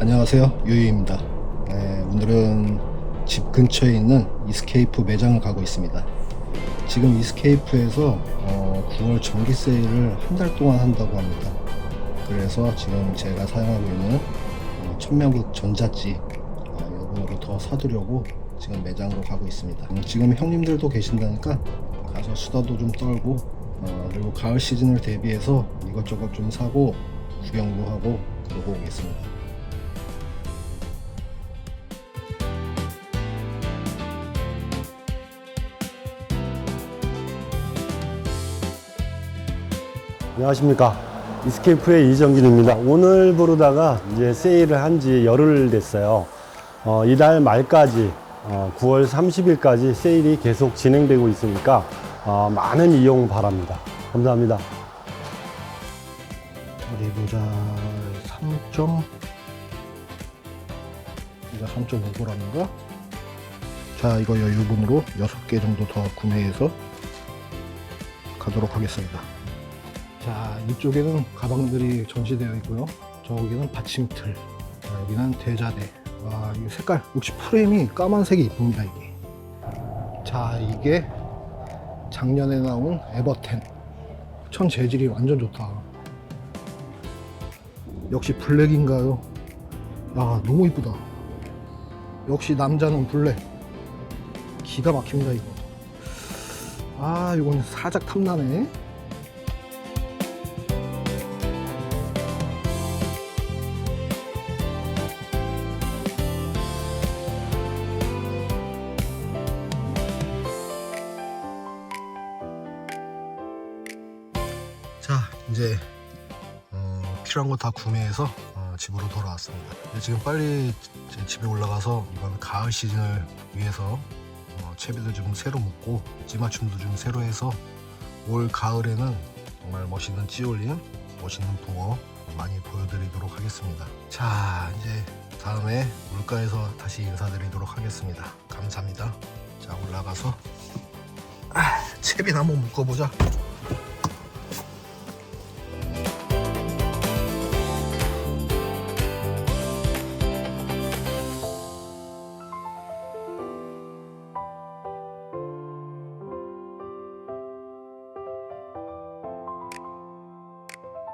안녕하세요. 유유입니다. 네, 오늘은 집 근처에 있는 이스케이프 매장을 가고 있습니다. 지금 이스케이프에서 어, 9월 정기 세일을 한 달 동안 한다고 합니다. 그래서 지금 제가 사용하고 있는 어, 천명국 전자찌 어, 이거를 더 사두려고 지금 매장으로 가고 있습니다. 음, 지금 형님들도 계신다니까 가서 수다도 좀 떨고 어, 그리고 가을 시즌을 대비해서 이것저것 좀 사고 구경도 하고 그러고 오겠습니다 안녕하십니까. 이스케이프의 이정진입니다. 오늘 부르다가 이제 세일을 한 지 열흘 됐어요. 어, 이달 말까지, 어, 9월 30일까지 세일이 계속 진행되고 있으니까, 어, 많은 이용 바랍니다. 감사합니다. 보자 3점 이거 3.5g인가? 자 이거 여유분으로 6개 정도 더 구매해서 가도록 하겠습니다 자 이쪽에는 가방들이 전시되어 있고요. 저기는 받침틀 자, 여기는 대자대. 와 이 색깔 역시 프레임이 까만색이 이쁩니다 이게. 자 이게 작년에 나온 에버텐. 천 재질이 완전 좋다. 역시 블랙인가요? 아 너무 이쁘다. 역시 남자는 블랙. 기가 막힙니다 이거. 아 이건 살짝 탐나네 자 이제 어, 필요한 거 다 구매해서 어, 집으로 돌아왔습니다. 지금 빨리 제 집에 올라가서 이번 가을 시즌을 위해서 어, 채비도 좀 새로 묶고 찌맞춤도 좀 새로 해서 올 가을에는 정말 멋있는 찌올림, 멋있는 붕어 많이 보여드리도록 하겠습니다. 자 이제 다음에 물가에서 다시 인사드리도록 하겠습니다. 감사합니다. 자 올라가서 아, 채비나 한번 묶어보자.